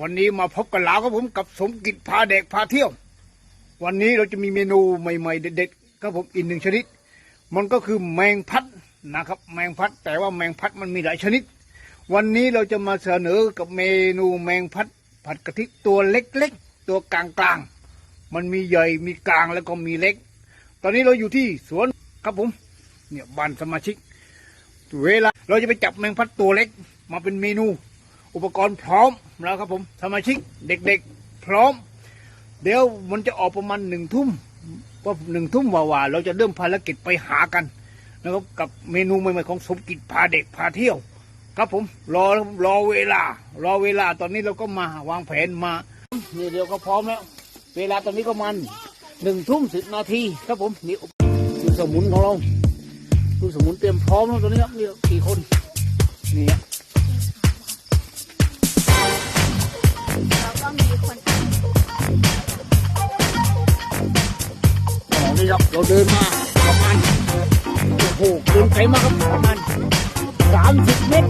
วันนี้มาพบกันแล้วครับผมกับสมกิจพาเด็กพาเที่ยว วันนี้เราจะมีเมนูใหม่ๆ เด็ดๆครับผมอีกหนึ่งชนิด มันก็คือแมงพัดนะครับ แมงพัด แต่ว่าแมงพัดมันมีหลายชนิด วันนี้เราจะมาเสนอกับเมนูแมงพัด ผัดกะทิตัวเล็กๆ ตัวกลางๆ มันมีใหญ่มีกลางแล้วก็มีเล็ก ตอนนี้เราอยู่ที่สวนครับผมเนี่ยบ้านสมาชิกเวลาเราจะไปจับแมงพัดตัวเล็ก มาเป็นเมนู อุปกรณ์พร้อม แล้วครับผมสมาชิกเด็กๆ พร้อม เดี๋ยวมันจะออกประมาณหนึ่งทุ่มว่าหนึ่งทุ่มว่าๆเราจะเริ่มภารกิจไปหากันนะครับกับเมนูใหม่ๆของสมกิจพาเด็กพาเที่ยว ครับผมรอรอเวลา รอเวลาตอนนี้เราก็มาวางแผนมานี่เดี๋ยวก็พร้อมแล้ว เวลาตอนนี้ก็มันหนึ่งทุ่มสิบนาทีครับผมนี่คือสมุนของเราคือสมุนเตรียมพร้อมแล้วตอนนี้ครับนี่กี่คนนี่ มีคนอ๋อนี่ครับเราเดินมาประมาณโอ้โหเดินไกลมากครับประมาณสามสิบเมตร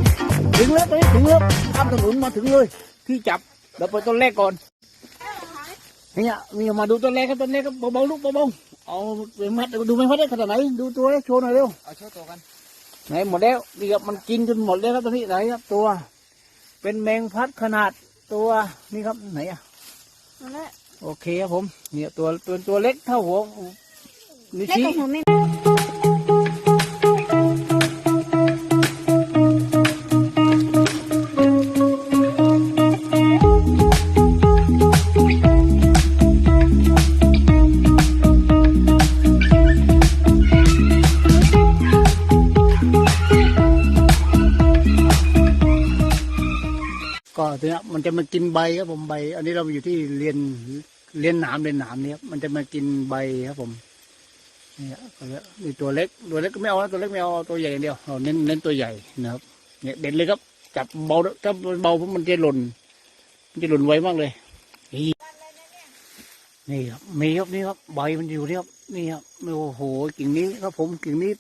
ถึงแล้วตอนนี้ถึงแล้วข้ามถนนมาถึงเลย ที่จับเราไปต้นแรกก่อนเนี่ยมีมาดูต้นแรกครับต้นแรกครับเบาๆลูกเบาๆเอาไปมัดดูไม่มัดได้ขนาดไหนดูตัวให้โชว์หน่อยเร็วเอาโชว์ตัวกันไหนหมดแล้วนี่ครับมันกินจนหมดแล้วครับตอนนี้ไหนครับตัว เป็นแมงพัดขนาด ตัวนี่ครับไหนอะนั่นแหละโอเคครับผม เนี่ยตัวตัวตัวเล็กเท่าหัวนิ้วเล็กชี้ ใบครับผมใบ อันนี้เราอยู่ที่เรียนเรียนหนามเรียนหนามเนี่ยครับมันจะมากินใบครับผมเนี่ยก็เลยมีตัวเล็กตัวเล็กก็ไม่เอาตัวเล็กไม่เอาเอาตัวใหญ่อย่างเดียวเราเน้นเน้นตัวใหญ่นะครับ เนี่ยเด็ดเลยครับ จับเบาถ้าเบาเพราะมันจะหล่นมันจะหล่นไวมากเลย นี่นี่ครับมีครับนี่ครับใบมันอยู่นี่ครับนี่ครับโอ้โหกิ่งนี้ครับผมกิ่งนี้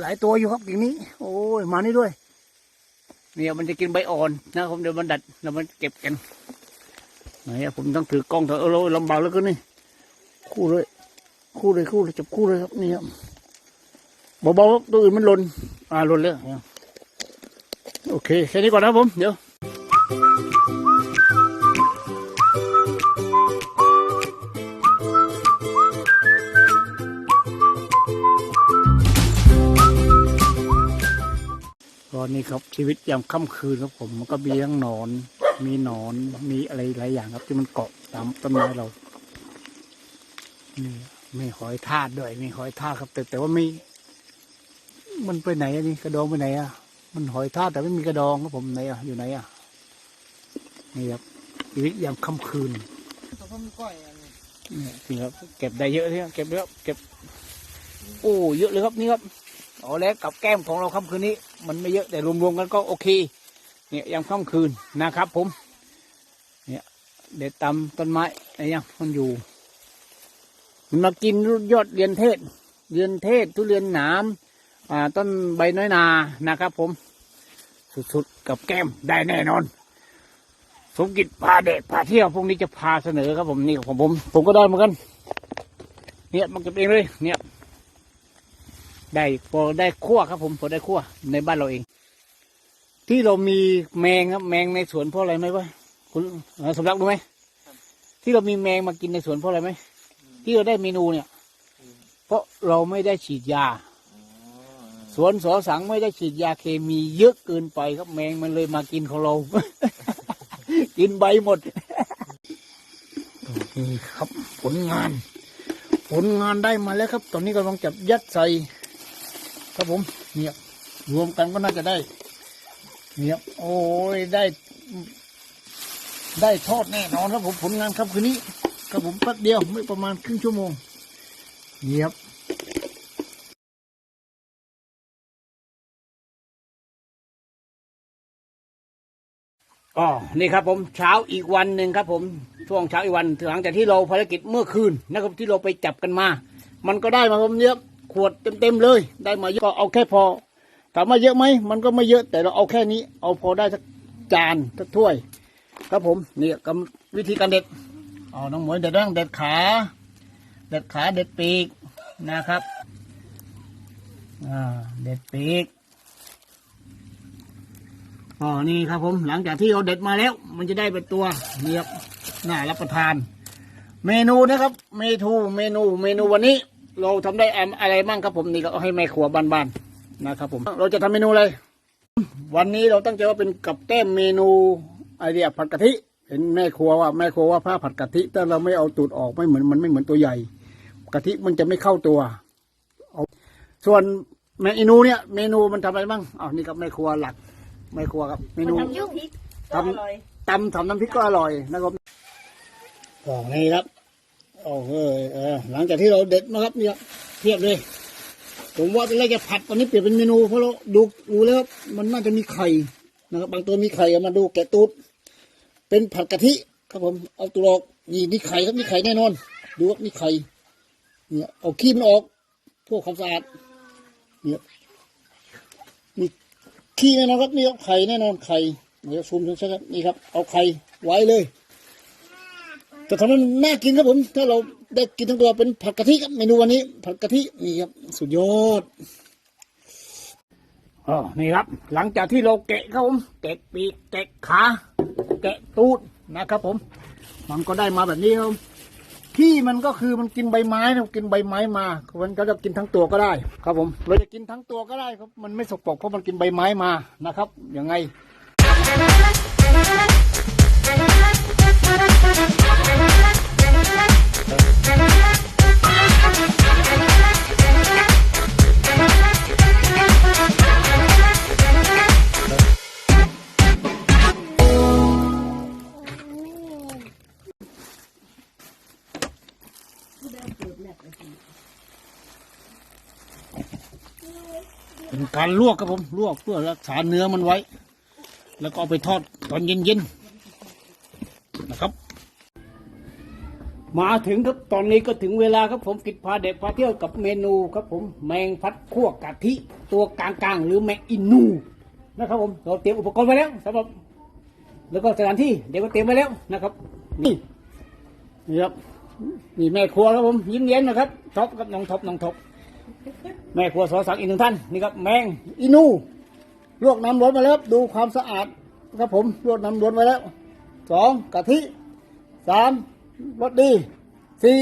หลายตัวอยู่ครับกิ่งนี้ โอ้ยมานี่ด้วย เนี่ยมันจะกินใบอ่อนนะผมเดี๋ยวมันดัดแล้วมันเก็บกันไหนผมต้องถือกล้องเถอะเออเราลำบากแล้วก็นี่คู่เลย คู่เลยคู่เลยจับคู่เลยครับนี่ครับเบาๆตัวอื่นมันหล่นอ่าหล่นแล้วโอเคแค่นี้ก่อนนะผมเดี๋ยว นนี้ครับชีวิตยามค่ำคืนครับผมมันก็มีทั้งหนอน มีหนอนมีอะไรหลายอย่างครับ ที่มันเกาะตามต้นไม้เรานี่ไม่หอยทากด้วยมีหอยทากครับ แต่แต่ว่าไม่มันไปไหนอันนี้กระดองไปไหนอะมันหอยทากแต่ไม่มีกระดองครับผมไหนอะอยู่ไหนอะนี่ครับชีวิตยามค่ำคืนตัวพ่อมีก้อยอันนี้นี่จริงครับเก็บได้เยอะที่เก็บเยอะเก็บ โอ้เยอะเลยครับนี่ครับเอาแล้วกับแก้มของเราค่ำคืนนี้ มันไม่เยอะแต่รวมๆกันก็โอเค เนี่ยยามค่ำคืนนะครับ ผม เนี่ยเด็ดตำต้นไม้อะไรยังมันอยู่ มันมากินยอดเรียนเทศ เรียนเทศทุเรียนหนามอ่าต้นใบน้อยนานะครับ ผม สุดๆกับแก้มได้แน่นอนสมกิจพาเด็กพาเที่ยวพวกนี้จะพาเสนอครับผมนี่ของผม ผมก็ได้เหมือนกัน เนี่ยมันก็บเองเลย เนี่ย ได้พอได้คั่วครับผมพอได้คั่วในบ้านเราเอง ที่เรามีแมงครับแมงในสวนเพราะอะไรไหมวะคุณสำรักรู้ไหมที่เรามีแมงมากินในสวนเพราะอะไรไหมที่เราได้เมนูเนี่ย เพราะเราไม่ได้ฉีดยาสวนสอสังไม่ได้ฉีดยาเคมีเยอะเกินไปครับแมงมันเลยมากินของเรา กินใบหมดนี่ครับ ผลงาน ผลงานได้มาแล้วครับ ตอนนี้กำลังจับยัดใส่ ครับผมเนี่ยรวมกันก็น่าจะได้เนี่ยโอ้ยได้ ได้ทอดแน่นอนครับผมผลงานครับคืนนี้ครับผมแป๊บเดียวไม่ประมาณครึ่งชั่วโมงเยียบอ๋อนี่ครับผมเช้าอีกวันหนึ่งครับผมช่วงเช้าอีกวันหลังจากที่เราภารกิจเมื่อคืนนะครับที่เราไปจับกันมา มันก็ได้มาผมเยอะ ขวดเต็มๆเลย ได้มาเยอะก็เอาแค่พอ ถามว่าเยอะไหมมันก็ไม่เยอะแต่เราเอาแค่นี้ เอาพอได้สักจานสักถ้วย ครับผมนี่กำวิธีการเด็ดอ๋อน้องหมวยเด็ดร่างเด็ดขา เด็ดขาเด็ดปีกนะครับอ่าเด็ดปีกอ๋อนี่ครับผมหลังจากที่เราเด็ดมาแล้ว มันจะได้เป็นตัวเนี่ครับน่ารับประทาน เมนูนะครับ เมนูเมนูเมนูวันนี้ เราทำได้อะไรบ้างครับผมนี่ก็เอาให้แม่ครัวบ้านๆนะครับผมเราจะทำเมนูอะไร วันนี้เราตั้งใจว่าเป็นกับแก้มเมนูไอเดียผัดกะทิเห็นแม่ครัวว่าแม่ครัวว่าผ้าผัดกะทิถ้าเราไม่เอาตูดออกไม่เหมือนมันไม่เหมือนตัวใหญ่กะทิมันจะไม่เข้าตัวเอาส่วนเมนูเนี่ยเมนูมันทำอะไรบ้างอ้าวนี่ครับแม่ครัวหลักแม่ครัวครับเมนูทำยุพริกทำตำทำน้ำพริกก็อร่อยนะครับก็นี่ครับ โอ้เออเออหลังจากที่เราเด็ดนะครับเนี่ยเทียบเลย ผมว่าตอนแรกจะผัดตอนนี้เปลี่ยนเป็นเมนูเพราะเราดูดูแล้วมันน่าจะมีไข่นะครับ บางตัวมีไข่เอามาดูแกะตูดเป็นผัดกะทิครับผมเอาตัวออกนี่นี่ไข่ครับนี่ไข่แน่นอน ดูว่านี่ไข่เนี่ยเอาขี้มันออกพวกความสะอาดเนี่ยนี่ขี้แน่นอนครับนี่ไข่แน่นอนไข่เดี๋ยวซูมชัดๆครับนี่ครับ เอาไข่ไว้เลย จะทำให้มันน่ากินครับผม ถ้าเราได้กินทั้งตัวเป็นผัดกะทิครับเมนูวันนี้ ผัดกะทินี่ครับสุดยอดอ๋อนี่ครับ หลังจากที่เราแกะครับผมแกะปีกแกะขา แกะตูดนะครับผม มันก็ได้มาแบบนี้ครับผมขี้มันก็คือมันกินใบไม้นะกินใบไม้มามันก็จะกินทั้งตัวก็ได้ ครับผมเราจะกินทั้งตัวก็ได้ครับ มันไม่สกปรกเพราะมันกินใบไม้มานะครับยังไง การลวกครับผมลวกเพื่อรักษาเนื้อมันไว้ แล้วก็เอาไปทอดตอนเย็นๆนะครับ มาถึงครับตอนนี้ก็ถึงเวลาครับผมกิจพาเด็กพาเที่ยวกับเมนูครับผมแมงพัดคั่วกะทิตัวกลางๆ หรือแมงอินูนะครับผมเราเตรียมอุปกรณ์ไว้แล้วสำหรับ แล้วก็สถานที่เดี๋ยวก็เตรียมไว้แล้วนะครับ นี่นี่ครับนี่แม่ครัวครับผมยิ้มเย็นนะครับท็อปครับน้องท็อปน้องท็อป แม่ครัวสอสังอีกหนึ่งท่านนี่ครับแมงอีนูลวกน้ำร้อนมาแล้วดูความสะอาดครับผมลวกน้ำร้อนไว้แล้วสองกะทิสามรสดีสี่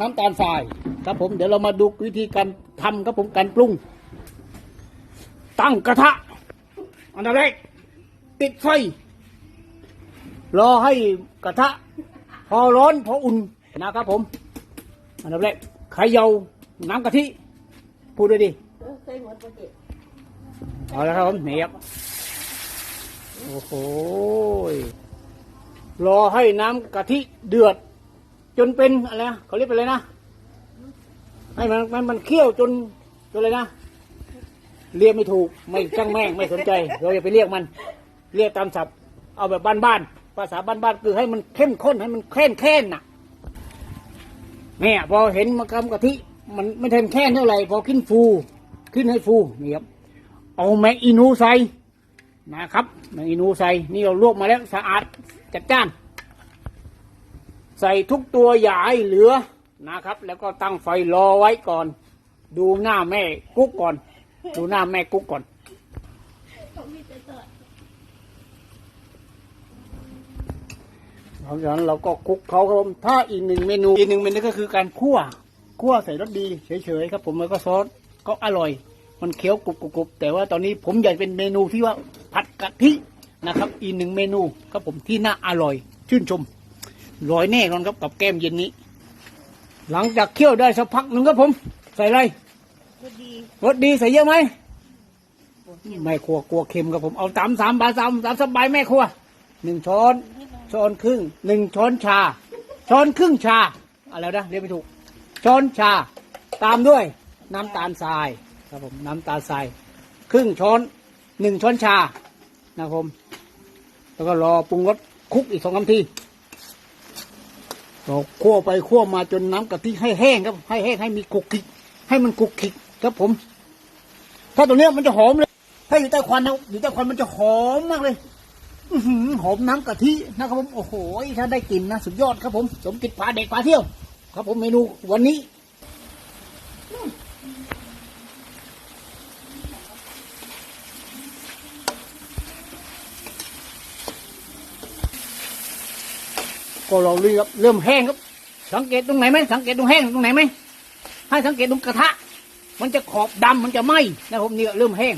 น้ำตาลทรายครับผมเดี๋ยวเรามาดูวิธีการทำครับผมการปรุง ตั้งกระทะอันดับแรกติดไฟรอให้กระทะ พอร้อนพออุ่นนะครับผม อันดับแรกเขย่าน้ำกะทิ พูดด้วยดิเคยหมดปกติเอาละครับผมนี่ครับโอ้โหรอให้น้ำกะทิเดือด จนเป็นอะไรนะเขาเรียกเป็นอะไรนะให้มันมันมันเคี่ยวจนจนอะไรนะเรียกไม่ถูกไม่ช่างแม่งไม่สนใจ เราอย่าไปเรียกมัน เรียกตามศัพท์ เอาแบบบ้านๆภาษาบ้านๆคือให้มันเข้มข้นให้มันแค้นแค้นน่ะเนี่ยพอเห็นมะกำกะทิ มันไม่ทันแค่เท่าไหร่พอขึ้นฟู ขึ้นให้ฟูนี่ครับเอาแมงอีนูใส่นะครับแมงอีนูใส่นี่เราลวกมาแล้วสะอาดจัดจ้าน ใส่ทุกตัวอย่าให้เหลือนะครับ แล้วก็ตั้งไฟรอไว้ก่อน ดูหน้าแม่กุ๊กก่อน ดูหน้าแม่กุ๊กก่อนหลังจากนั้นเราก็คลุกเขาครับถ้าอีกหนึ่งเมนูอีกหนึ่งเมนูก็คือการคั่ว คั่วใส่รสดีเฉยๆครับ ผมแล้วก็ซอสก็อร่อย มันเคี้ยวกรุบกรุบๆแต่ว่าตอนนี้ผมอยากเป็นเมนูที่ว่าผัดกะทินะครับ อีกหนึ่งเมนูครับผมที่น่าอร่อย ชื่นชมร้อยแน่นอนครับกับแก้มเย็นนี้ หลังจากเคี่ยวได้สักพักหนึ่งครับผม ใส่อะไรพอดีรสดีใส่เยอะไหมไม่ครัวกลัวเค็มครับผมเอาสามสามบาทสามสามสบายแม่ครัวหนึ่งช้อนช้อนครึ่งหนึ่งช้อนชา ช้อนครึ่งชาอะไรนะเรียกไม่ถูก ช้อนชา ตามด้วยน้ำตาลทรายครับผมน้ำตาลทรายครึ่งช้อนหนึ่งช้อนชานะครับผมแล้วก็รอปรุงรสคุกอีกสองนาทีเราคั่วไปคั่วมาจนน้ำกะทิให้แห้งครับ ให้แห้งให้มีกุกกิก ให้มันกุกกิกครับผม ถ้าตัวเนี้ยมันจะหอมเลย ถ้าอยู่ใต้ควันนะอยู่ใต้ควันมันจะหอมมากเลยหอหอมน้ำกะทินะครับผม โอ้โหถ้าได้กลิ่นนะ สุดยอดครับผม สมกิจพาเด็กพาเที่ยว ครับผมเมนูวันนี้ก็เราเริ่มเริ่มแห้งครับ สังเกตตรงไหนไหมสังเกตตรงแห้งตรงไหนไหมให้สังเกตตรงกระทะ มันจะขอบดำมันจะไหมนะครับผมเนี่ยเริ่มแห้ง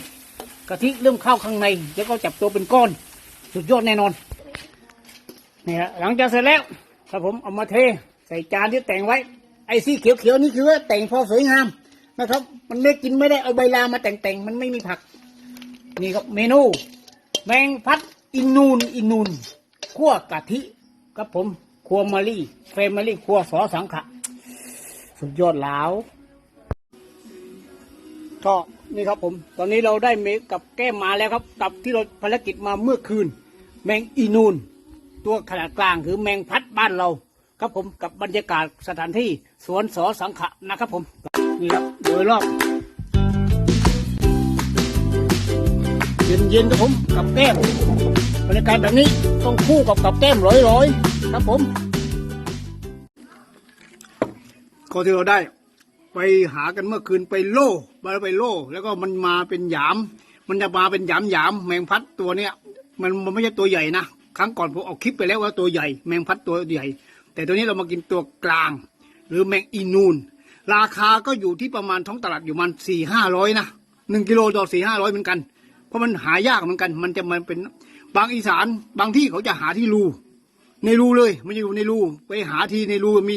กะทิเริ่มเข้าข้างในแล้วก็จับตัวเป็นก้อน สุดยอดแน่นอนนี่ฮะหลังจากเสร็จแล้วครับผมเอามาเท ใส่จานที่แต่งไว้ ไอ้สีเขียวๆนี่คือว่าแต่งพอสวยงามนะครับ มันไม่กินไม่ได้เอาใบลามาแต่งๆมันไม่มีผัก นี่ครับเมนู แมงพัดอินูนอินูนคั่วกะทิครับผมครัวมารี่เฟรมารี่ครัวสอสังขะ สุดยอดแล้ว ก็นี่ครับผม ตอนนี้เราได้เมกับแก้มมาแล้วครับ กับที่เราภารกิจมาเมื่อคืน แมงอีนูน ตัวขนาดกลางคือแมงพัดบ้านเรา ครับผมกับบรรยากาศสถานที่สวนสอสังขะนะครับผมนี่ครับโดยรอบเย็นๆครับผมกับแก้มบรรยากาศแบบนี้ต้องคู่กับกับแก้มร้อยๆครับผมก็ที่เราได้ ไปหากันเมื่อคืนไปโล่มาไปโล่ แล้วก็มันมาเป็นหยาม มันจะมาเป็นหยามหยามแมงพัดตัวเนี้ยมันมันไม่ใช่ตัวใหญ่นะครั้งก่อนผมเอาคลิปไปแล้วว่าตัวใหญ่ แมงพัดตัวใหญ่ แต่ตัวนี้เรามากินตัวกลาง หรือแมงอีนูน ราคาก็อยู่ที่ประมาณท้องตลาดอยู่มันสี่ห้าร้อยนะหนึ่งกิโลต่อสี่ห้าร้อยเหมือนกัน เพราะมันหายากเหมือนกัน มันจะมันเป็นบางอีสานบางที่เขาจะหาที่รูในรูเลยมันจะอยู่ในรูไปหาทีในรูมี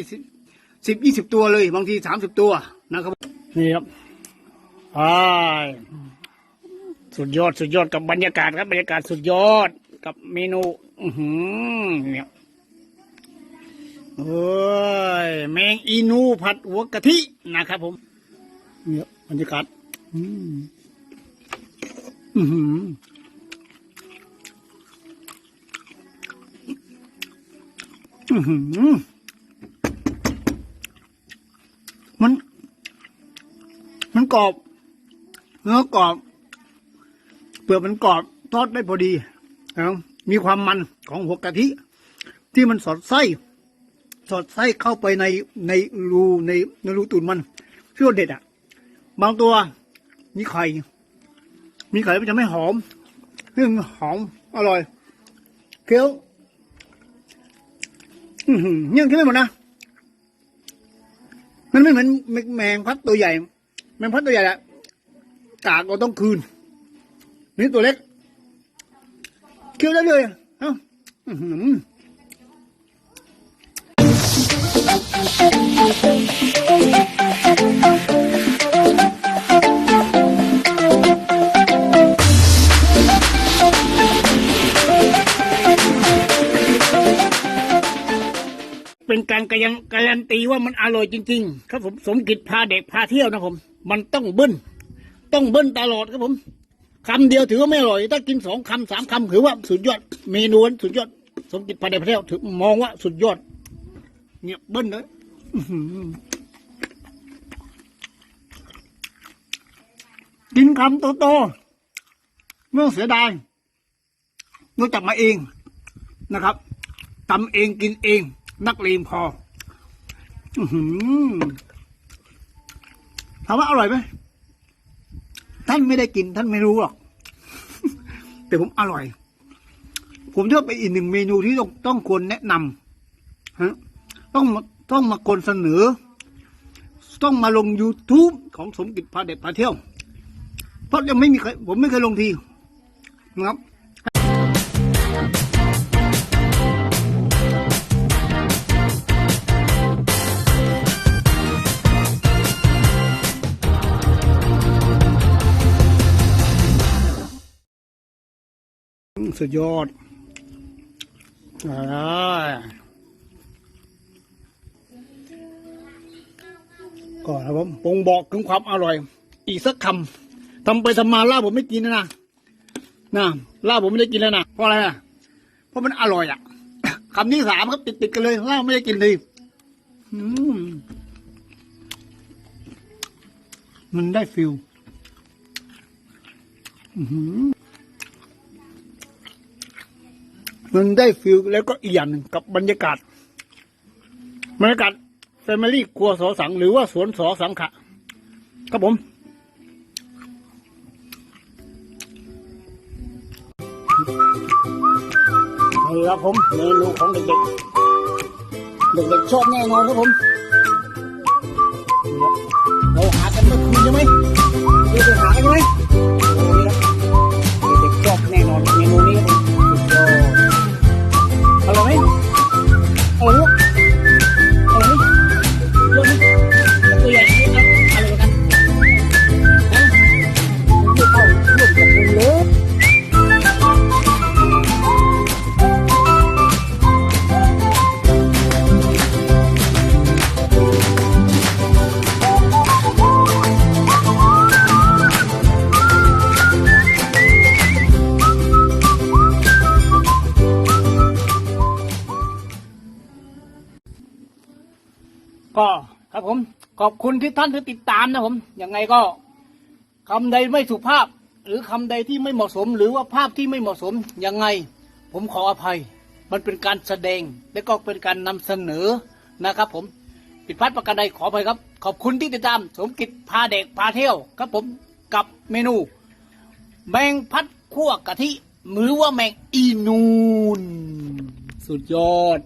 สิบยี่สิบตัวเลย บางทีสามสิบตัวนะครับนี่ครับอ่าสุดยอดสุดยอดกับบรรยากาศครับบรรยากาศสุดยอดกับเมนู อือหือเนี่ย โอ้ยแมงอีนูผัดหัวกะทินะครับผมเนี่ยบรรยากาศอืมอือหืออือหือมัน มันกรอบ เนื้อกรอบ เปลือกมันกรอบ ทอดได้พอดีนะมีความมันของหัวกะทิ ที่มันสอดไส้ สอดไส้เข้าไปในในรูในในรูตูนมันเชื่อเด็ดอะ บางตัวมีไข่ มีไข่มันจะไม่หอมเรื่องหอมอร่อย เคี้ยวอือหือยังกินไม่หมดนะ มันไม่เหมือนแมงพัดตัวใหญ่ แมงพัดตัวใหญ่อะกากเราต้องคืน นี่ตัวเล็ก เคี้ยวได้เลย เอ้า เป็นการการันการันตีว่ามันอร่อยจริง ๆ ครับผมสมกิจพาเด็กพาเที่ยวนะผม มันต้องเบิ้ลต้องเบิ้ลตลอดครับผมคำเดียวถือว่าไม่อร่อย ถ้ากินสองคำสามคำถือว่าสุดยอดเมนูสุดยอด สมกิจพาเด็กพาเที่ยวถือมองว่าสุดยอด เนี่ยเบิ้ลเลยกินคำโตๆไม่ต้องเสียดายรู้จักมาเองนะครับทำเองกินเอง นักเลงพออือหือถามว่าอร่อยไหมท่านไม่ได้กินท่านไม่รู้หรอก แต่ผมอร่อย ผมเชื่อเป็นอีกหนึ่งเมนูที่ต้องต้องควรแนะนำฮะ ต้องมาต้องมาคนเสนอ ต้องมาลง YouTube ของสมกิจพาเด็ดพาเที่ยว เพราะยังไม่มีใครผมไม่เคยลงทีนะครับสุดยอดอ่า ก็ครับผมปงบอกถึงความอร่อย อีกสักคำทำไปทำมาล่าผมไม่กินนะนะนะล่าผมไม่ได้กินแล้วนะเพราะอะไรนะเพราะมันอร่อยอะคำที่สามครับติดติดกันเลยล่าไม่ได้กินเลยมันได้ฟิลมันได้ฟิลแล้วก็อีกอย่างหนึ่งกับบรรยากาศบรรยากาศ แฟมิลี่ครัวสอสังหรือว่าสวนสอสังขะ ครับผมนี่ครับผมเมนูของเด็กๆ เด็กๆชอบแน่นอนครับผม เราหากันเมื่อคืนใช่ไหมเราไปหากันใช่ไหม ก็ครับผมขอบคุณที่ท่านที่ติดตามนะผมยังไงก็คำใดไม่สุภาพ หรือคำใดที่ไม่เหมาะสม หรือว่าภาพที่ไม่เหมาะสมยังไง ผมขออภัย มันเป็นการแสดงและก็เป็นการนำเสนอนะครับ ผมผิดพลาดประการใดขออภัยครับ ขอบคุณที่ติดตาม สมกิจพาเด็กพาเที่ยวครับผมกับเมนู แมงพัดคั่วกะทิหรือว่าแมงอีนูน สุดยอด